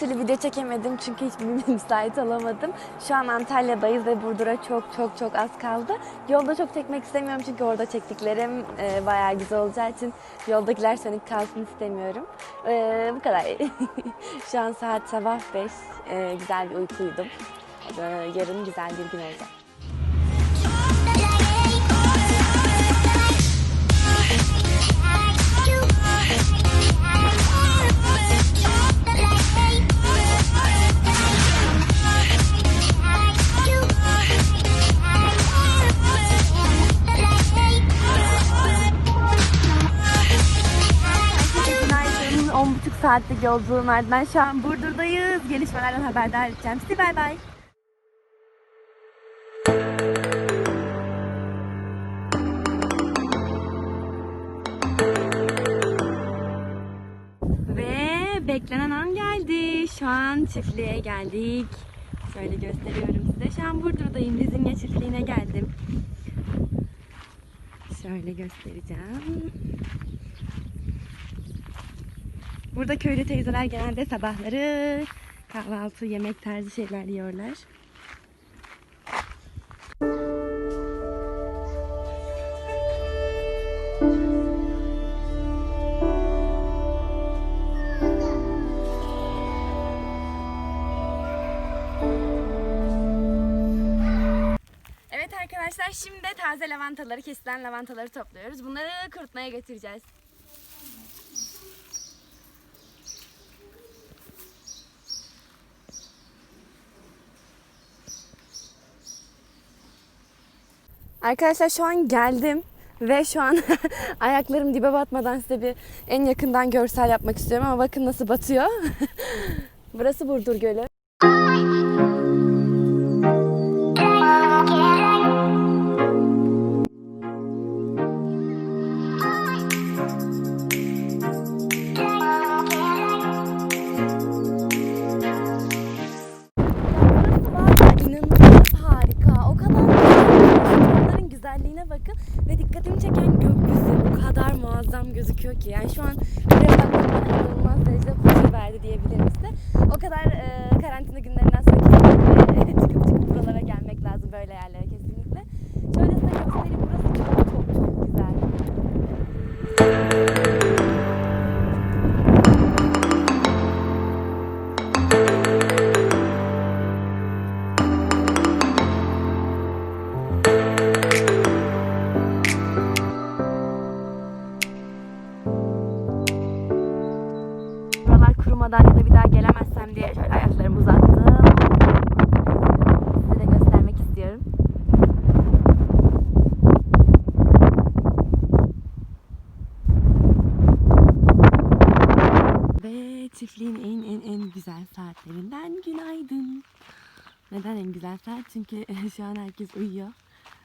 türlü video çekemedim çünkü hiç müsait olamadım. Şu an Antalya'dayız ve Burdur'a çok çok çok az kaldı. Yolda çok çekmek istemiyorum çünkü orada çektiklerim e, bayağı güzel olacağı için yoldakiler sönük kalsın istemiyorum. E, bu kadar. Şu an saat sabah 5. E, güzel bir uyku uyudum. E, yarın güzel bir gün olacak. Saatlik yolculuğum ardından şu an Burdur'dayız. Gelişmelerden haberdar edeceğim. Sizi bay bay. Ve beklenen an geldi. Şu an çiftliğe geldik. Şöyle gösteriyorum size. Şu an Burdur'dayım. Lizinye çiftliğine geldim. Şöyle göstereceğim. Burada köylü teyzeler genelde sabahları kahvaltı, yemek tarzı şeyler yiyorlar. Evet arkadaşlar şimdi taze lavantaları, kesilen lavantaları topluyoruz. Bunları kurutmaya götüreceğiz. Arkadaşlar şu an geldim ve şu an ayaklarım dibe batmadan size bir en yakından görsel yapmak istiyorum ama bakın nasıl batıyor. Burası Burdur Gölü. Bir daha gelemezsem diye şöyle ayaklarımı uzattım. Size de göstermek istiyorum. Ve çiftliğin en en en güzel saatlerinden günaydın. Neden en güzel saat? Çünkü şu an herkes uyuyor.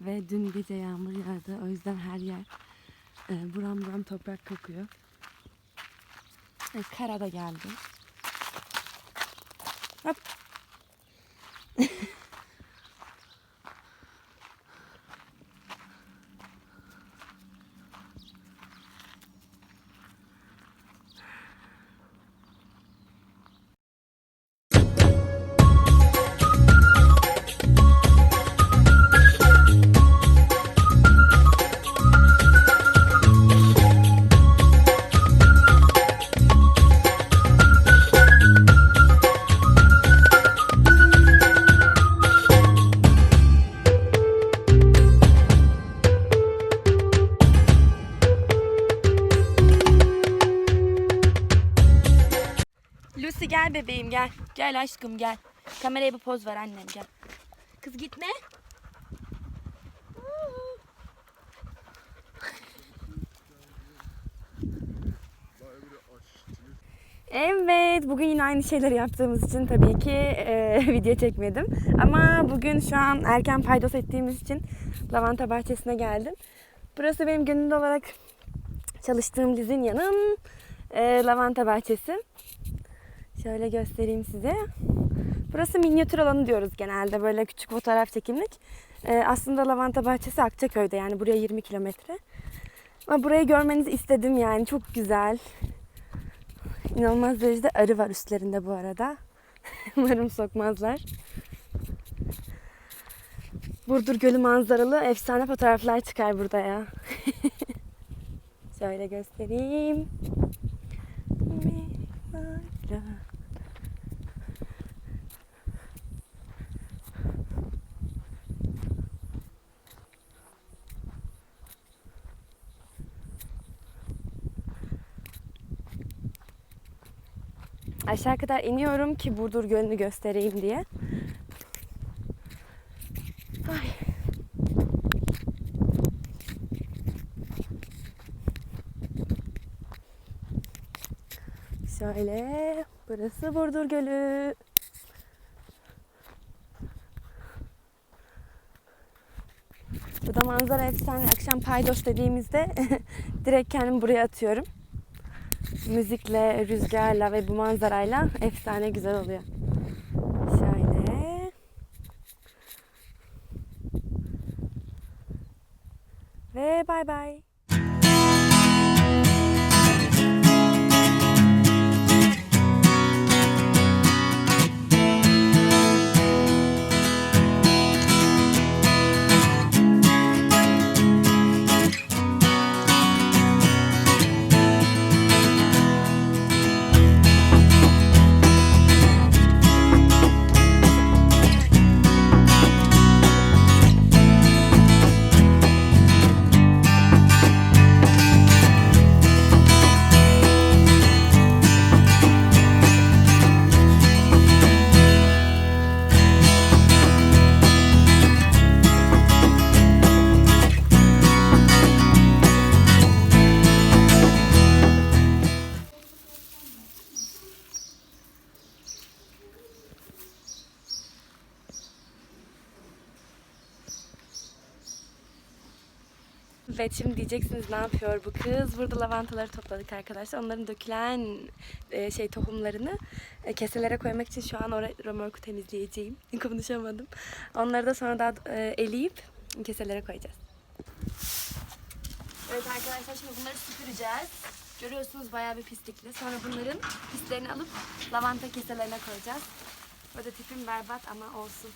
Ve dün gece yağmur yağdı. O yüzden her yer e, buram buram toprak kokuyor. Ay, Kara da geldi. Up. Bebeğim gel. Gel aşkım gel. Kameraya bir poz ver annem gel. Kız gitme. Evet, bugün yine aynı şeyleri yaptığımız için tabii ki e, video çekmedim. Ama bugün şu an erken paydos ettiğimiz için lavanta bahçesine geldim. Burası benim gönüllü olarak çalıştığım Lizinya'nın e, lavanta bahçesi. Şöyle göstereyim size. Burası minyatür alanı diyoruz genelde böyle küçük fotoğraf çekimlik. Ee, aslında lavanta bahçesi Akçaköy'de yani buraya 20 kilometre. Ama burayı görmenizi istedim yani çok güzel. İnanılmaz derecede arı var üstlerinde bu arada. Umarım sokmazlar. Burdur Gölü manzaralı efsane fotoğraflar çıkar burada ya. Şöyle göstereyim. Aşağı kadar iniyorum ki Burdur Gölü'nü göstereyim diye. Ay. Şöyle, burası Burdur Gölü. Bu da manzara efsane. Akşam paydos dediğimizde direkt kendimi buraya atıyorum. Müzikle, rüzgarla ve bu manzarayla efsane güzel oluyor. Şöyle. Ve bay bay. Ve şimdi diyeceksiniz ne yapıyor bu kız? Burada lavantaları topladık arkadaşlar. Onların dökülen e, şey tohumlarını e, keselere koymak için şu an oraya römorku temizleyeceğim. Konuşamadım. Onları da sonra daha e, eleyip keselere koyacağız. Evet arkadaşlar şimdi bunları süpüreceğiz. Görüyorsunuz bayağı bir pislikli. Sonra bunların pislerini alıp lavanta keselerine koyacağız. Burada tipim berbat ama olsun.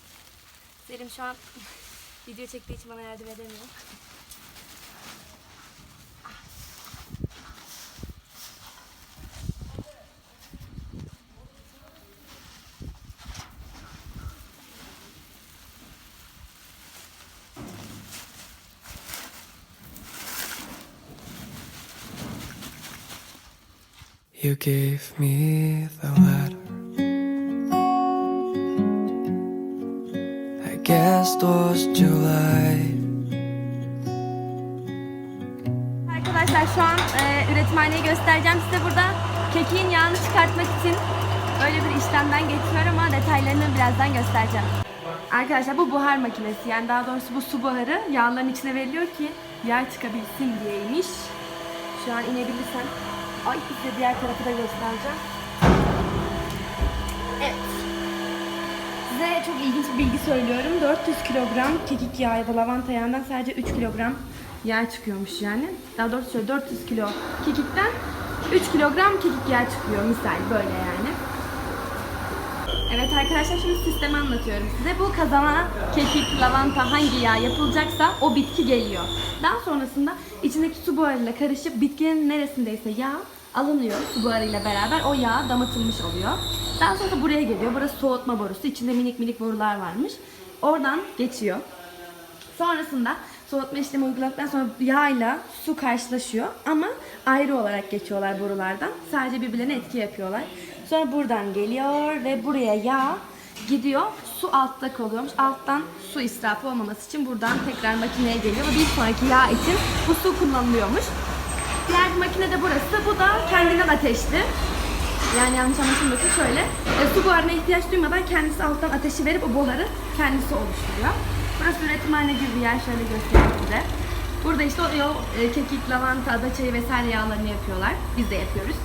Selim şu an video çektiği için bana yardım edemiyor. You gave me the letter. I guess it was July. Arkadaşlar şu an e, üretimhaneyi göstereceğim size burada kekiğin yağını çıkartmak için öyle bir işlemden geçiyor ama detaylarını birazdan göstereceğim. Arkadaşlar bu buhar makinesi yani daha doğrusu bu su buharı yağların içine veriliyor ki yağ çıkabilsin diyeymiş. Şu an inebilirsem ay size diğer tarafı da göstereceğim. Evet. Size çok ilginç bir bilgi söylüyorum. 400 kilogram kekik yağı ya da lavanta yağından sadece 3 kilogram yağ çıkıyormuş yani. Daha doğrusu şöyle 400 kilo kekikten 3 kilogram kekik yağı çıkıyor misal böyle yani. Evet arkadaşlar şimdi sistemi anlatıyorum size. Bu kazana kekik, lavanta hangi yağ yapılacaksa o bitki geliyor. Daha sonrasında içindeki su buharıyla karışıp bitkinin neresindeyse yağ alınıyor su buharıyla beraber. O yağ damıtılmış oluyor. Daha sonra buraya geliyor. Burası soğutma borusu. İçinde minik minik borular varmış. Oradan geçiyor. Sonrasında soğutma işlemi uyguladıktan sonra yağla su karşılaşıyor ama ayrı olarak geçiyorlar borulardan. Sadece birbirlerine etki yapıyorlar. Sonra buradan geliyor ve buraya yağ gidiyor. Su altta kalıyormuş. Alttan su israfı olmaması için buradan tekrar makineye geliyor ve bir sonraki yağ için bu su kullanılıyormuş. Diğer makine de burası. Bu da kendinden ateşli. Yani yanlış anlaşılmasın şöyle. E, su buharına ihtiyaç duymadan kendisi alttan ateşi verip o buharı kendisi oluşturuyor. Burası üretimhane gibi bir yer. Şöyle göstereyim size. Burada işte o, o e, kekik, lavanta, adaçayı vesaire yağlarını yapıyorlar. Biz de yapıyoruz.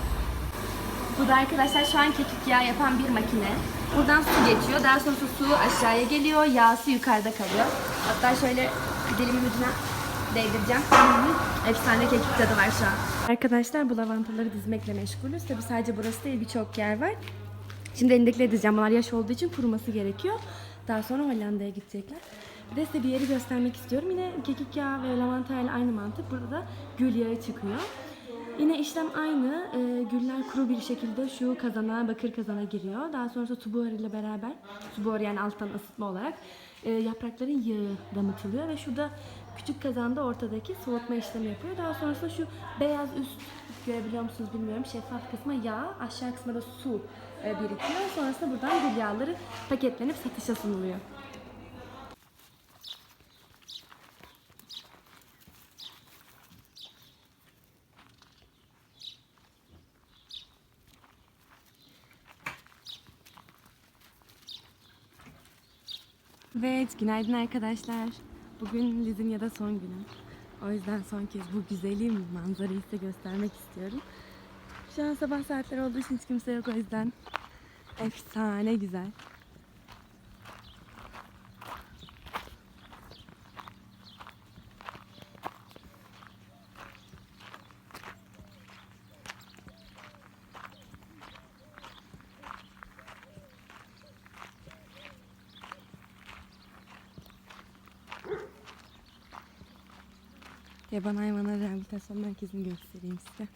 Bu da arkadaşlar şu an kekik yağı yapan bir makine. Buradan su geçiyor. Daha sonra su aşağıya geliyor. Yağsı yukarıda kalıyor. Hatta şöyle dilimin ucuna değdireceğim. Hı. Efsane kekik tadı var şu an. Arkadaşlar bu lavantaları dizmekle meşgulüz. Tabi sadece burası değil birçok yer var. Şimdi elindekileri dizeceğim. Bunlar yaş olduğu için kuruması gerekiyor. Daha sonra Hollanda'ya gidecekler. Bir de size bir yeri göstermek istiyorum. Yine kekik yağı ve lavanta ile aynı mantık. Burada da gül yağı çıkıyor. Yine işlem aynı. Ee, güller kuru bir şekilde şu kazana, bakır kazana giriyor. Daha sonrasında su buharı ile beraber, su buharı yani alttan ısıtma olarak e, yaprakların yağı damıtılıyor ve şurada küçük kazanda ortadaki soğutma işlemi yapıyor. Daha sonrasında şu beyaz üst görebiliyor musunuz bilmiyorum şeffaf kısma yağ, aşağı kısmına da su e, birikiyor. Sonrasında buradan gül yağları paketlenip satışa sunuluyor. Evet, günaydın arkadaşlar. Bugün Lizinya'da son günüm. O yüzden son kez bu güzelim manzarayı size göstermek istiyorum. Şu an sabah saatleri olduğu için hiç kimse yok o yüzden efsane güzel. Yaban Hayvanlar Rehabilitasyon Merkezi'ni göstereyim size.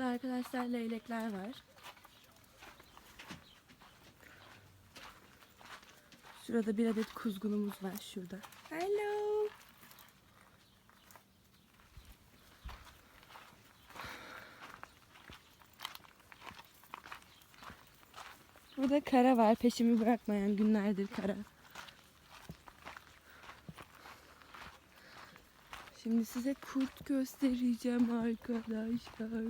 Burada arkadaşlar leylekler var. Şurada bir adet kuzgunumuz var şurada. Hello. Burada kara var. Peşimi bırakmayan günlerdir kara. Şimdi size kurt göstereceğim arkadaşlar.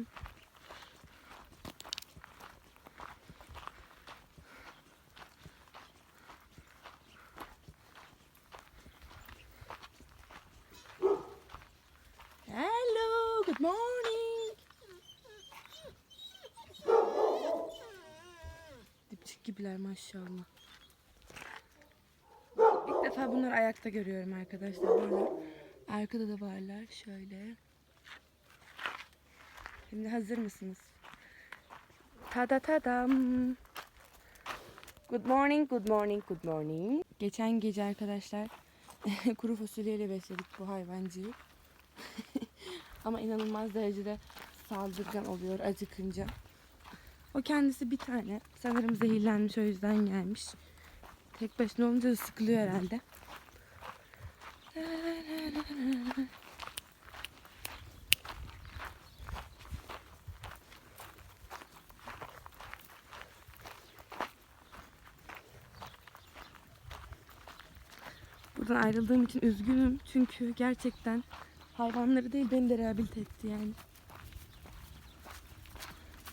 Hello, good morning. Dipçik gibiler maşallah. İlk defa bunları ayakta görüyorum arkadaşlar. Böyle arkada da varlar şöyle. Şimdi hazır mısınız? Tada tadam. Good morning, good morning, good morning. Geçen gece arkadaşlar kuru fasulyeyle besledik bu hayvancıyı. Ama inanılmaz derecede saldırgan oluyor acıkınca. O kendisi bir tane. Sanırım zehirlenmiş o yüzden gelmiş. Tek başına olunca da sıkılıyor herhalde. Buradan ayrıldığım için üzgünüm. Çünkü gerçekten hayvanları değil beni de rehabilite etti yani.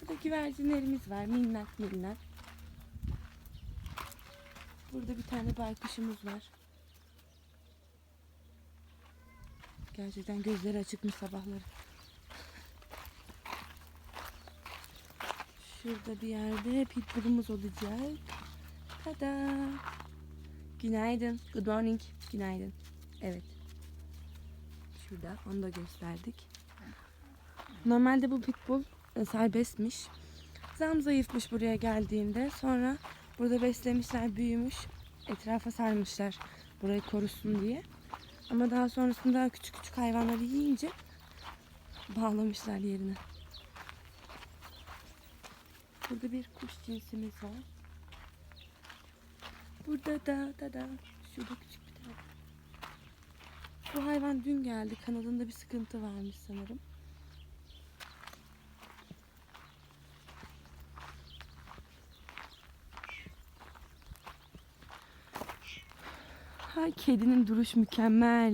Burada güvercinlerimiz var. Minnak minnak. Burada bir tane baykuşumuz var. Gerçekten gözleri açıkmış sabahları. Şurada bir yerde pitbullumuz olacak. Tada. Günaydın. Good morning. Günaydın. Evet. Şurada. Onu da gösterdik. Normalde bu pitbull serbestmiş. Zam zayıfmış buraya geldiğinde. Sonra burada beslemişler, büyümüş. Etrafa sarmışlar burayı korusun diye. Ama daha sonrasında küçük küçük hayvanları yiyince bağlamışlar yerine. Burada bir kuş cinsimiz var. Burada da da da şurada küçük bir tane. Bu hayvan dün geldi. Kanadında bir sıkıntı varmış sanırım. Hay kedinin duruş mükemmel.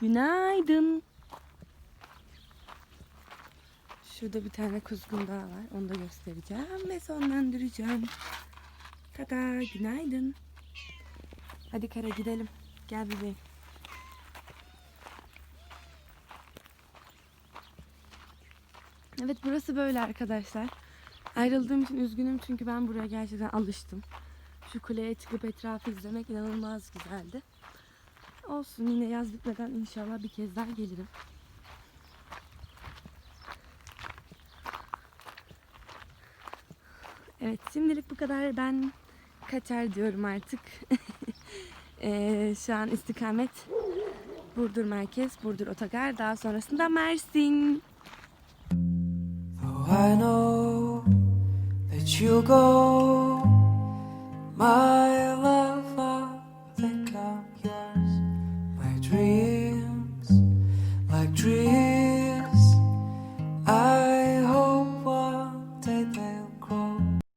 Günaydın. Şurada bir tane kuzgun daha var. Onu da göstereceğim ve sonlandıracağım. Tada günaydın. Hadi kara gidelim. Gel bebeğim. Evet burası böyle arkadaşlar. Ayrıldığım için üzgünüm çünkü ben buraya gerçekten alıştım. Şu kuleye çıkıp etrafı izlemek inanılmaz güzeldi. Olsun yine yaz bitmeden inşallah bir kez daha gelirim. Evet şimdilik bu kadar. Ben kaçar diyorum artık. Eee, şu an istikamet Burdur Merkez, Burdur Otogar. Daha sonrasında Mersin. Though I know that you'll go, my